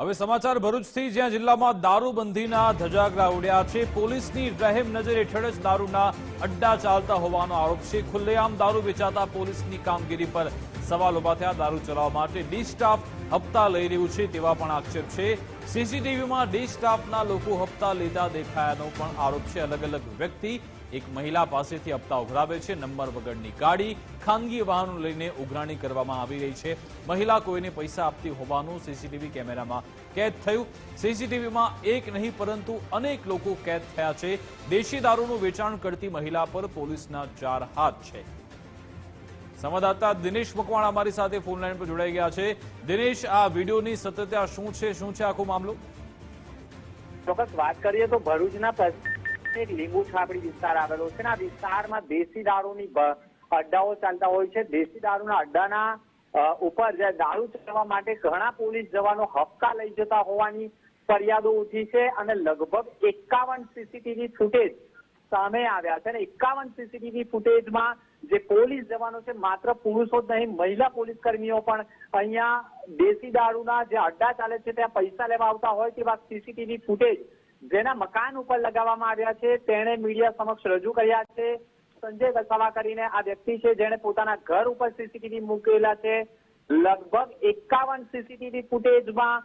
હવે સમાચાર ભરૂચથી, જ્યાં જિલ્લામાં દારૂબંધીના ધજાગરા ઉડ્યા છે. પોલીસની રહેમ નજર હેઠળ જ દારૂના અડ્ડા ચાલતા હોવાનો આરોપ છે. ખુલ્લેઆમ દારૂ વેચાતા પોલીસની કામગીરી પર સવાલ ઊભા થયા દારૂ ચલાવવા માટે ડી સ્ટાફ હપ્તા લઈ રહ્યું છે તેવા પણ આક્ષેપ છે. સીસીટીવીમાં ડી સ્ટાફના લોકો હપ્તા લેતા દેખાયાનો પણ આરોપ છે. અલગ અલગ વ્યક્તિ એક મહિલા પાસેથી હપ્તા ઉઘરાવે છે. નંબર વગરની ગાડી, ખાનગી વાહનો લઈને ઉઘરાણી કરવામાં આવી રહી છે. મહિલા કોઈને પૈસા આપતી હોવાનું સીસીટીવી કેમેરામાં કેદ થયું. સીસીટીવીમાં એક નહીં, પરંતુ અનેક લોકો કેદ થયા છે. દેશી દારૂનું વેચાણ કરતી મહિલા પર પોલીસના ચાર હાથ છે. સંવાદદાતા દિનેશ મકવાણા અમારી સાથે ફોન લાઈન પર જોડાઈ ગયા છે. દિનેશ, આ વિડીયોની સત્યતા શું છે? શું છે આખો મામલો? ચોક્કસ વાત કરીએ તો ભરૂચના એક લીંબુ છાપડી વિસ્તાર આવેલો છે ને આ વિસ્તારમાં દેશી દારૂની અડ્ડાઓ ચાલતા હોય છે. દેશી દારૂના અડ્ડાના ઉપર દારૂ ચડવા માટે ઘણા પોલીસ જવાનો હપ્તા લઈ જતા હોવાની ફરિયાદો ઉઠી છે અને લગભગ એકાવન સીસીટીવી ફૂટેજ સામે આવ્યા છે અને એકાવન સીસીટીવી ફૂટેજમાં જે પોલીસ જવાનો છે, માત્ર પુરુષો જ નહીં, મહિલા પોલીસ કર્મીઓ પણ અહીંયા દેશી દારૂના જે અડ્ડા ચાલે છે, ત્યાં પૈસા લેવા આવતા હોય તેવા સીસીટીવી ફૂટેજ જેના મકાન ઉપર લગાવવામાં આવ્યા છે. તેણે મીડિયા સમક્ષ રજૂ કર્યા છે. સંજય વસાવા કરીને આ વ્યક્તિ છે, જેણે પોતાના ઘર ઉપર સીસીટીવી મૂકેલા છે. લગભગ એકાવન સીસીટીવી ફૂટેજમાં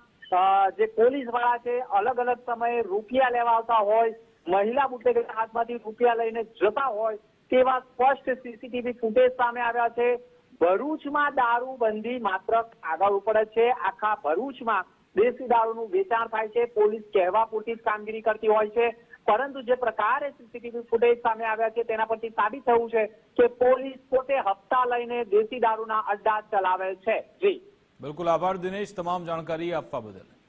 જે પોલીસવાળા છે, અલગ અલગ સમયે રૂપિયા લેવા આવતા હોય મહિલા બુટેગર હાથમાંથી રૂપિયા લઈને જતા હોય તેવા સ્પષ્ટ સીસીટીવી ફૂટેજ સામે આવ્યા છે. ભરૂચમાં દારૂબંધી માત્ર કાગળ ઉપર જ છે. આખા ભરૂચમાં દેશી દારૂનું વેચાણ થાય છે. પોલીસ કહેવા પૂરતી કામગીરી કરતી હોય છે. પરંતુ જે પ્રકારે સીસીટીવી ફૂટેજ સામે આવ્યા છે તેના પરથી સાબિત થયું છે કે પોલીસ પોતે હપ્તા લઈને દેશી દારૂના અડ્ડા ચલાવે છે. જી. બિલકુલ આભાર દિનેશ. તમામ જાણકારી આપવા બદલ.